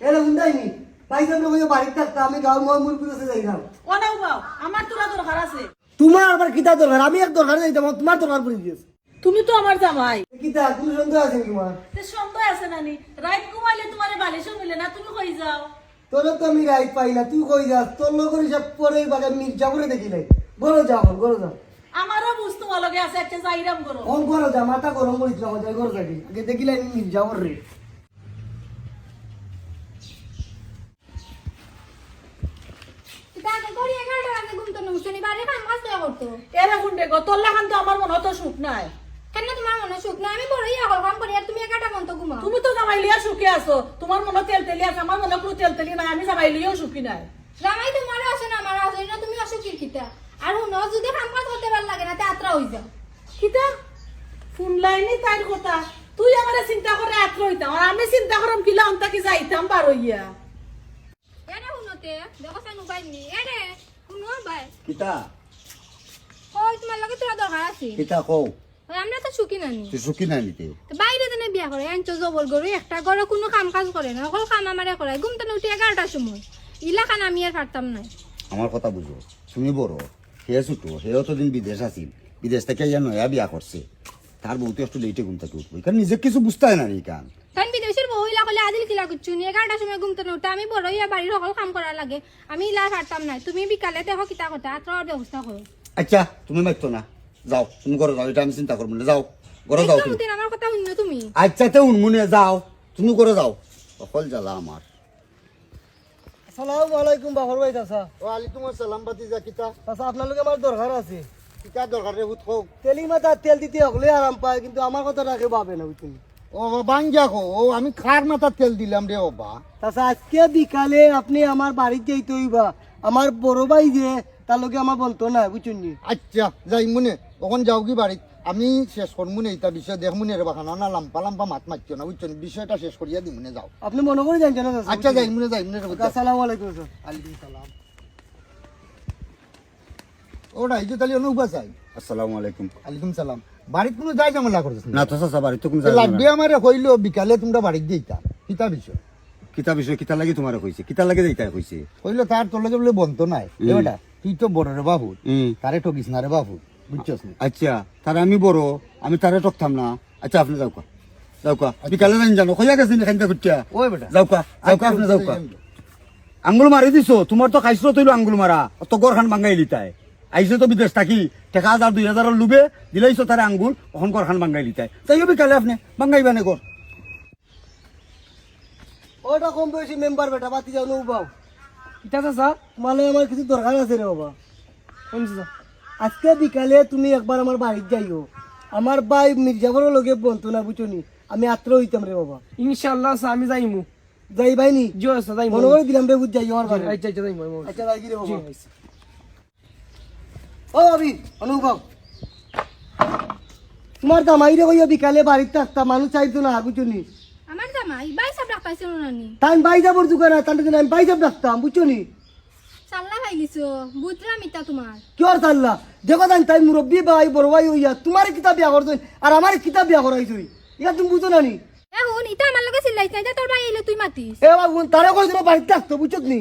এরে উন্দাইনি না? বাড়িতে থাকতা আমি গাঁও অনাও বাও আমার তোরা দরকার আছে। তোমার আবার কিতা দরকার? আমি এক দরকার যাইতাম তোমার দরকার পড়ে দিয়েছে তুমি তো আমার জামাই। কিতা তুমি সন্দেহ আছে তোমার? তে সন্দেহ আছে নানি। রাইত ঘুমাইলে তোমার বালিশও মিলে না তুমি কই যাও? তোর তো আমি রাইট পাই না তুই কই যাস? তোর লোক সব পরে বাগে মির্জা করে দেখি নাই। গরো যা এখন গরো যা। আমারও আছে একটা যাইরাম গরো। যা মাথা গরম করিস না যাই গরো যাবি। আগে দেখিলে আমি মির্জা করে রে তাকে করি এগারোটা বাজে ঘুমতো না শনিবারে কাম কাজ দেওয়া করতো এরা গুন্ডে গো তোর লাখান তো আমার মনে তো সুখ নাই। কেন তোমার মনে সুখ না আমি বড় ইয়া কাম করি আর তুমি এগারোটা মতো ঘুমাও। তুমি তো জামাই লিয়া সুখে আছো তোমার মনে তেল তেলি আছে আমার মনে কোনো তেল তেলি নাই আমি জামাই লিয়েও সুখী নাই। জামাই তোমার আছে না আমার আছে এটা তুমি কিতা আর শুনো যদি কাম কাজ করতে ভালো লাগে না তে আত্রা হয়ে যাও। কিতা ফোন লাইনে তাইর কথা। তুই আমারে চিন্তা করে আত্র হইতাম আর আমি চিন্তা করম কিলা অন্তা কি যাইতাম বার শুনোতে দেখো সান উপায় নি এরে শুনো ভাই কিতা ওই তোমার লগে তোরা দরকার আছে। কিতা কও। আমরা তো সুখী নানি। তুই সুখী নাই নিতে তো বাইরে তেনে বিয়া করে আনছো জবর গরু একটা ঘরে কোনো কাম কাজ করে না সকল কাম আমারে করে ঘুমতে উঠে এগারোটার সময়। ইলাখান আমি আর পারতাম না আমার কথা বুঝো তুমি বড় হে ছুটো হেও তো দিন বিদেশ আছিল। বিদেশ থেকে ইয়া নয়া বিয়া করছে তার বউতে একটু লেটে ঘুম থেকে উঠবো কারণ নিজে কিছু বুঝতে হয় না নি কান তাই বউ ইলা কলে করছু এগারোটার সময় ঘুমতে উঠে আমি বড় ইয়া বাড়ির সকল কাম করা লাগে। আমি ইলা পারতাম না তুমি বিকালে দেখো কিতা কথা আত্রার ব্যবস্থা করো আচ্ছা তুমি মারতো না যাও তুমি ঘরে যাও এটা আমি চিন্তা করব না যাও ঘরে যাও তুমি। আমার কথা শুনো তুমি। আচ্ছা তে উনমুনে যাও তুমি করে যাও অকল জ্বালা আমার আসসালামু আলাইকুম বাবর ভাই চাচা ওয়ালাইকুম আসসালাম বাতিজা কিতা? চাচা আপনার আমার দরকার আছে? কিতা দরকার রে হুত কও তেলি মাথা তেল দিতে হলে আরাম পায় কিন্তু আমার কথা রাখে পাবে না বুঝছেন ও বাঙ্গিয়া কো ও আমি খার মাথা তেল দিলাম রে বাবা তাছা আজকে বিকালে আপনি আমার বাড়িতে যেতে হইবা। আমার বড় ভাই যে তার লোকে আমার বলতো না বুঝছেন নি? আচ্ছা যাই মনে তখন যাও কি বাড়িত। আমি শেষ করব না এটা বিষয় দেখ মনে রে বাখানা না লাম্পা লাম্পা মাত মারছো না বুঝছ নি? বিষয়টা শেষ করিয়া দি মনে যাও। আপনি মনে করে জানছেন না আচ্ছা যাই মনে যাই মনে রে আসসালামু আলাইকুম স্যার। আলাইকুম সালাম। ওটা এই যে তাহলে অনুবা চাই আসসালামু আলাইকুম। আলাইকুম সালাম। বাড়িত কোনো যাই ঝামেলা করছিস না। তো চাচা বাড়ি তো কোনো লাগবে আমারে কইলো বিকালে তোমরা বাড়িত দিতা কিতা বিষয়? কিতা বিষয় কিতা লাগি তোমার কইছে কিতা লাগে যাইতা কইছে। কইলো তার তোর লগে বলে বন্ধ নাই। এবারটা তুই তো বড় রে বাবু তারে ঠকিস না রে বাবু বুঝছস নি? আচ্ছা তার আমি বড় আমি তারে টকতাম না। আচ্ছা আপনি যাও কা যাও কা বিকালে যাই জানো কইয়া গেছেন এখানটা কুটিয়া ওই বেটা। যাও কা যাও কা আপনি যাও কা আঙ্গুল মারি দিছো তোমার তো খাইছো তৈলো আঙ্গুল মারা অত গড় খান বাঙ্গাই লিতাই আইসো তো বিদেশ থাকি টাকা হাজার দুই হাজারের লুবে দিলাইছো তারে আঙ্গুল ওখান গড় খান বাঙ্গাই লিতাই তাইও বিকালে আপনি বাঙ্গাইবা নে গড় ওটা কম বয়সী মেম্বার বেটা বাতি যাও নৌ বাও। এটা চাচা? তোমার আমার কিছু দরকার আছে রে বাবা। শুনছি আজকে বিকালে তুমি একবার আমার বাড়িতে যাইও। আমার ভাই মির্জাফরের লগে বন্ধু না বুঝছ নি আমি আত্র হইতাম রে বাবা। ইনশাআল্লাহ স্যার আমি যাইমু। যাই ভাই নি? জি স্যার যাইমু। মনে করে দিলাম রে বুঝ যাই আমার বাড়ি আচ্ছা আচ্ছা যাইমু। আচ্ছা যাই রে বাবা। ও আবি অনুভব। তোমার দামাই রে কইয়া বিকালে বাড়িতে থাকতাম মানুষ চাইতো না বুঝছ নি আমার জামাই বাই সব রাখতাইছিল নানি তাই বাই যাবর দোকানে তার জন্য আমি বাই যাব রাখতাম বুঝছ নি? চাল্লা খাইলিছো বুঝলাম ইতা তোমার। কিয়র চাল্লা দেখো তাই তাই মুরব্বী ভাই বড় ভাই হইয়া তোমার কিতাব বিয়া করছেন আর আমার কিতাব বিয়া করাইছই ইয়া তুমি বুঝো না নি? এখন ইতা আমার লগে চিল্লাইছ না তোর ভাই এলে তুই মাতিস। এ বাবু তারে কইছিল বাড়িতে থাকতো বুঝছ নি?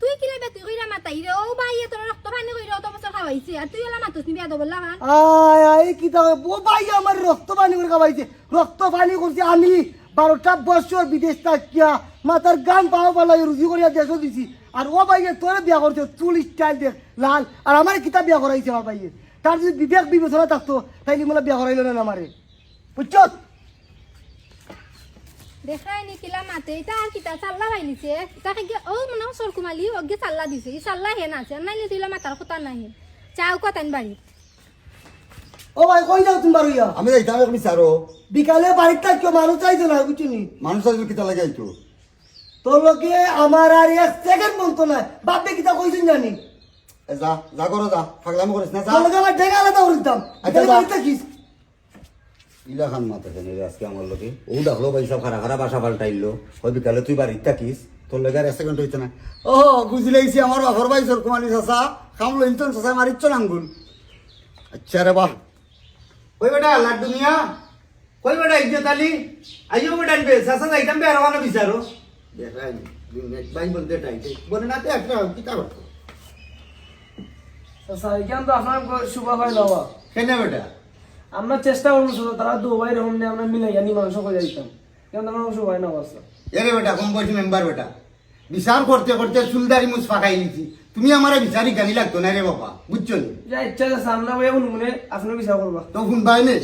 তুই কি লেবে তুই কইরা মাতাই রে ও ভাই তোর রক্ত পানি কইরা অত বছর খাওয়াইছে। আর তুই এলা মাতস নি বিয়া দবল লাগান আয় আয় কিতাব ও ভাই, আমার রক্ত পানি করে খাওয়াইছে। রক্ত পানি করছে আমি বারোটা বছর বিদেশ থাকিয়া মাথার গান পাওয়া পালাই রুজি করিয়া দেশও দিছি। আর ও ভাইয়ে তোরে বিয়া করছে চুল স্টাইল দেখ, লাল। আর আমার কিতাব বিয়া করাইছে আমার ভাইয়ে তার যদি বিবেক বিবেচনা থাকতো, তাইলে মোলা বিয়া করাইল না আমারে। বুঝছ দেখাই নি কিলা মাতে ইতা আর কিতা চাল্লা খাইলিছে তাকে গিয়ে ও মনে হয় সরকুমালি ওকে চাল্লা দিছে। ই চাল্লা হে নাছে নাইলে তুই মাতার কথা নাই চাও কথান বাড়ি ও ভাই কই যাও তুমি বারুইয়া আমি যাইতাম বিকালে বাড়িতে মানুষ চাইছো না? নি মানুষ কিতা লাগে আইতো তোর লোকে আমার আর এক সেকেন্ড বলতো না বাপে কিতা কইছেন জানি? যা যা করো যা। ফাগলামি করিস না যা। তোর লোকে আমার ঢেকা আলাদা আচ্ছা, যা। বাড়িতে থাকিস ইলা খান মাতে জানি রে আজকে আমার লগে? ও ডাকলো পয়সা খারা খারা বাসা পাল্টাইলো। ওই বিকালে তুই বাড়িতে থাকিস? তোর লগে আর এক সেকেন্ড হইতে না। ও বুঝি লাইছি আমার বাপর ভাই সর কুমারি চাচা খাম লইতন চাচা মারিচ্ছ আঙ্গুল। আচ্ছা রে বাহ। ওই বেটা লাড্ডু মিয়া? কই বেটা ইজ্জত আলী? আইও বেটা আনবে। সাসা যাইতাম বে আরবানা বিচারো। দেখাই বাইবেল দেখাই বলে না তো একটা কিতাব চাচা এখান তো আপনার শুভ হয় না হওয়া। কেন বেটা? আমরা চেষ্টা করব শুধু তারা দু ভাই রকম নিয়ে আমরা মিলাই আনি মাংস করে দিতাম কেন আমার শুভ হয় না অবস্থা এরে বেটা কম বয়সী মেম্বার বেটা। বিচার করতে করতে চুলদারি মুছ ফাঁকাই নিছি। তুমি আমার বিচারি গালি লাগতো না রে বাবা বুঝছ যা ইচ্ছা আছে সামনে বইয়া কোন মনে আপনি বিচার করবা। তো ফোন পাই নে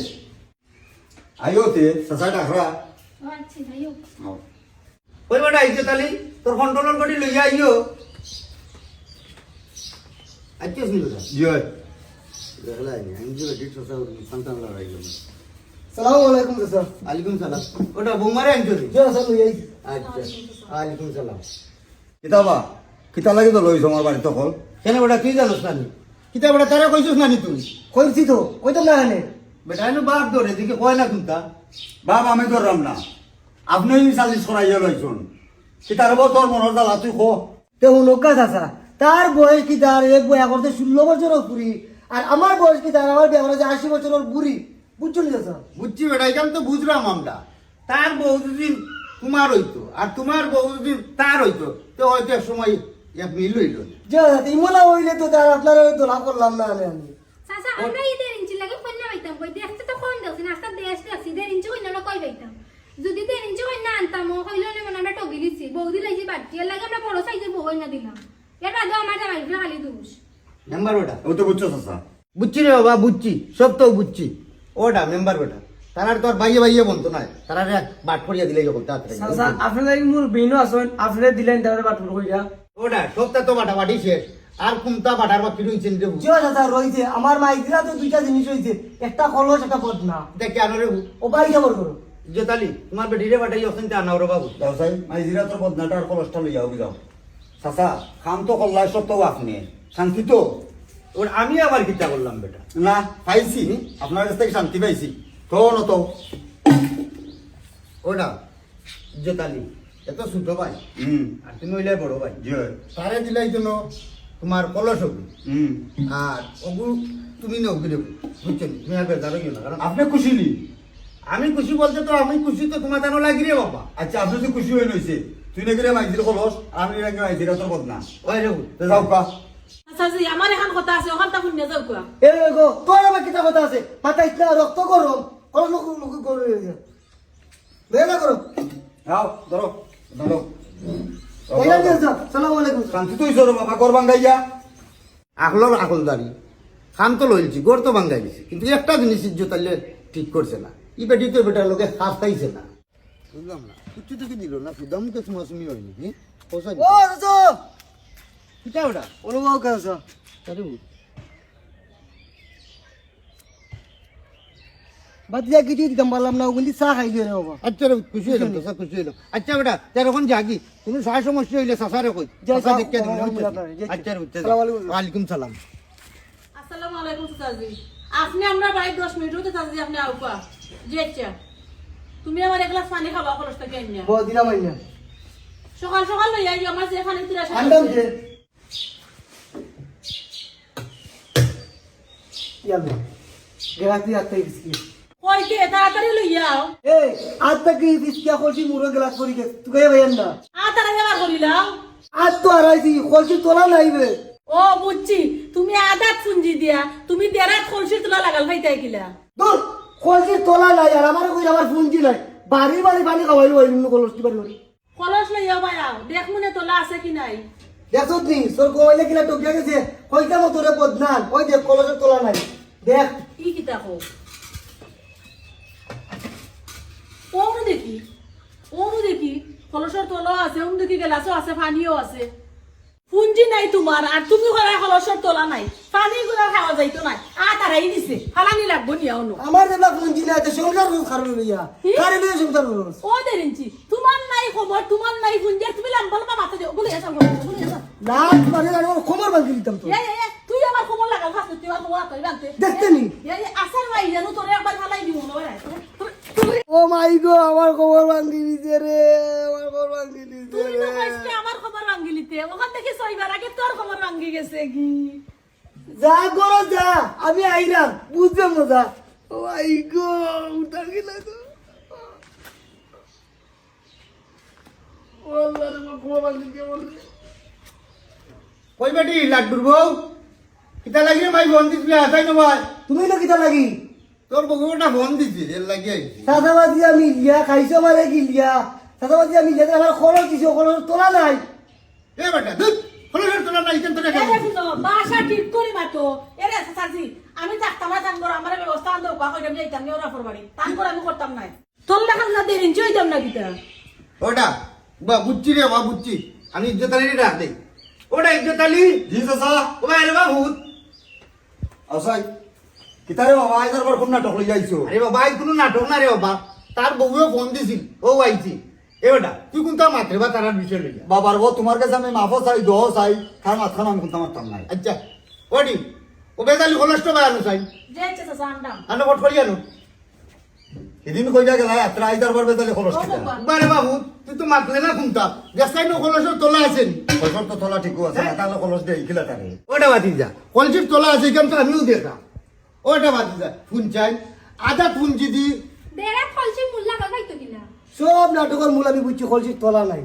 আইও তে চাচা ডাকরা আচ্ছা যাইও ওই বেটা আইছে তালি তোর কন্ট্রোলর গটি লইয়া আইও। আচ্ছা শুনলো জয় সালাম আলাইকুম চাচা আলাইকুম সালাম ওটা বৌমারে আনছো নি জি চাচা লই আইছি আচ্ছা আলাইকুম সালাম কিতাবা কিতা লাগি তো লইছ আমার বাড়ি তখন কেন বেটা তুই জানোস নানি কিতা বেটা তারা কইছিস নানি তুই কইছি তো কইতাম না এখানে বেটা এনে বাপ ধরে দিকে কয় না কুন্তা বাপ আমি ধরলাম না আপনি সালিশ করাইয়া লইছুন কিতার তোর মনের জ্বালা তুই খো তে হুনকা চাচা তার বয়স কি তার এক বয়া করতে ষোলো বছরের বুড়ি আর আমার বয়স কি তার? আমার বিয়া করেছে আশি বছরের বুড়ি। বুঝছ নি বুঝছি বেটা এখান তো বুঝলাম আমরা। তার যদি তোমার হইতো আর তোমার যদি তার হইতো। তো হয়তো এক সময় এক মিল হইল। না। যে ইমলা হইলে তো তার আপনার দোলা করলাম না আমি। আমি আমরা ইঞ্চি লাগে পাইতাম। কই দেখতে তো দেশ দেখছি ইঞ্চি কই যদি ইঞ্চি কন্যা আনতাম ও কইলো নে মানে আমরা টগি দিছি। বৌদি লাইছি বাড়তি লাগে আমরা বড় সাইজের বউ কন্যা দিলাম। এর আগে আমার জামাই খালি দোষ। মেম্বার বেটা ও তো বুঝছ চাচা? বুঝছি রে বাবা বুঝছি। সব তো বুঝছি। ওটা মেম্বার বেটা তারা তোর বাইয়ে বাইয়ে বলতো না। তারা বাট করিয়া দিলে যখন চাচা আপনি লাগি মোর বেইনও আছেন আপনি দিলেন তাহলে বাটুর কইরা। ওটা সবটা তো বাটা বাটি শেষ। আর কুমতা বাটার বাকি রয়েছেন রে যে চাচা রয়েছে আমার তো দুইটা জিনিস হয়েছে একটা কলস একটা বদনা। দেখে আনো রে ও বাড়ি যাবার করো। জোতালি তোমার বাটাই অসন্ত আনাও রে বাবু। যাও সাই মাইজিরা তোর বদনাটার কলসটা লইয়া হবি যাও চাচা খাম তো কল্লাই সব তো আপনি শান্তি তো? ওর আমি আবার কিতা করলাম বেটা? না পাইছি। আপনার কাছ থেকে শান্তি পাইছি। তো ন তো। ওটা জোতালি এত ছোট ভাই। হুম। আর তুমি হইলে বড় ভাই। তারে দিলাই জন্য তোমার কলস হবি। হুম। আর ওগু তুমি নৌকি দেবো বুঝছ নি? তুমি আর বেজার হইও না কারণ আপনি খুশি নি? আমি খুশি বলতে তো আমি খুশি তো তোমার জানো লাগি রে বাবা। আচ্ছা আপনি তো খুশি হয়ে রয়েছে তুই নাকি রে মাইজির কলস? আমি নাকি মাইজিরা তোর বদনা ওই রে যাও কা। আমার এখন কথা আছে ওখান তা শুনে যাও কোয়া এ গো তোর আবার কিতা কথা আছে? মাথা ইতনা রক্ত গরম কলস লোক লোক করে বেলা করো যাও ধরো ধরো এটা নিয়ে যাও সালাম আলাইকুম। শান্তি তো হইছো বাবা গর বাঙ্গাইয়া আকলর আকলদারি খান তো লইছি গোর তো ভাঙ্গাই দিছে। কিন্তু একটা জিনিস ইজ্জতালে ঠিক করছে না। ই বেটি তো বেটার লোকে হাত খাইছে না। বুঝলাম না। কিছু থেকে দিল না? সুদামকে সুমাসুমি হয়নি কি ও কিটা ওটা? ওলো না চা খাই দিয়ে বাবা আচ্ছা খুশি হইলাম তো খুশি হইলাম। আচ্ছা বেটা তার এখন জাগি। তুমি সারা সমস্যা হইলে সাসারে কই? সাসা দেখতে দিন আচ্ছা রে আলাইকুম। ওয়ালাইকুম সালাম। আসসালামু আলাইকুম চাচাজি আপনি আমরা বাড়ি দশ মিনিট হতে চাচাজি আপনি জি আচ্ছা। তুমি আমার এক গ্লাস পানি খাবা কেন সকাল সকাল লই আই আমার আন্দাম যে ইয়ালো গেলাতি আতে বিস্কি কইতে তাড়াতাড়ি তক বিস্কিয়া খোলছি মুরো গেলাস করি গে। তুই কে ভাইয়ান না। আ তারা যাবার করিলাম আজ তো আড়াইছি খোলছি তোলা নাই বে। ও বুঝছি। তুমি আদাত ফুঞ্জি দিয়া তুমি দেরাত খলসির তোলা লাগাল ভাইতাই কিলা। দূর খোলছি তোলা নাই আর আমার কই আমার ফুনজি নাই। বাড়ি বাড়ি পানি খাওয়াইলো ওই কলসটি বাড়ি বাড়ি। কলস লই আও ভাই আও। দেখ মনে তোলা আছে কি নাই। দেখছ নি? তোর কোয়াইলে কিনা টকিয়া গেছে। মতো রে ওই দেখ তোলা নাই। দেখ। কিতা কো ওনু দেখি। ওনু দেখি। কলসর তলা আছে দেখি গেলাসও আছে পানিও আছে। পুঞ্জি নাই তোমার আর তুমি ঘরে কলসর তোলা নাই। পানি গুলা খাওয়া যাইতো নাই। আ তারাই দিছে। ফালানি লাগবো নিয়া অনু আমার যেটা ফুনজি নাই তো সংসার খারু লইয়া? কারে লইয়া সংসার ও তোমার নাই খবর তোমার নাই পুঞ্জি তুমি লাম্বা লাম্বা না মানে আমার দিতাম তো। তুই আমার লাগাল তুই আমার দেখতে নি। আসার ভাই জানো তোরে একবার ফালাই দিব না ও মাই গো আমার খবর ভাঙ্গি দিছে রে আমার খবর ভাঙ্গি দিছে তুই তো রে। কইছিলি আমার খবর ভাঙ্গিলিতে ওখান থেকে ছয়বার আগে তোর খবর ভাঙ্গি গেছে কি? যা করো যা আমি আইরাম বুঝবে মজা ও মাই গো উঠা গেল তো। ও কই বেটি লাড্ডুর বউ? কিতা লাগিয়ে মাই ফোন দিস আসাই না ভাই। তুমি না কিতা লাগি? তোর বউটা ফোন দিছি এর লাগিয়ে আইছি। সাদাবাজি আমি লিয়া খাইছো মানে কি লিয়া? সাদাবাজি আমি লিয়া আমার খরচ দিছো খরচ তোলা নাই। এ বেটা দুধ হলো তোরা নাই কেন শুনো বাসা ঠিক করি মাতো। এরে সাজি আমি থাকতাম না তাঙ্গর আমার ব্যবস্থা আনতে উপা কইতাম যাইতাম নিও রাফর বাড়ি তাঙ্গর আমি করতাম নাই। তোর দেখান না দেরিন চইতাম না কিতা? ওটা বা বুঝছি রে বা বুঝছি আমি ইজ্জত ডাক দেই ওটা ইজ্জত আলী জি চাচা ও ভাই রে বা ভূত আসাই কিতারে বাবা আইসার পর কোন নাটক লই যাইছো আরে বাবা এই কোনো নাটক না রে বাবা। তার বউও ফোন দিছিল। ও আইছি। এ বেটা তুই কোনটা মাত্রে বা তার বিষয় লইয়া? বাবার গো তোমার কাছে আমি মাফও চাই দহ চাই। তার মাঝখান আমি কোনটা মারতাম নাই? আচ্ছা ওডি ও বেতালি খোলসটা বা আনু চাই। যে চাচা আনতাম আনো কট করি আনো। এদিন কই যা গেলা? এত পারবে তাহলে খলস বারে বাবু তুই তো মাতলে না কোনটা দেখাই নো খোলসের তোলা আছে নি তো তোলা ঠিকও আছে না তাহলে খলস দেই কিলা তারে। ওটা বাদি যা। কলসির তোলা আছে কেন তো আমিও দেখা ওটা বাদি যা। ফুন চাই। আধা ফুন জিদি বেড়া খলসি মুল্লা কথা পাইতো কিনা? সব নাটকের মূল আমি বুঝছি খরচি তোলা নাই।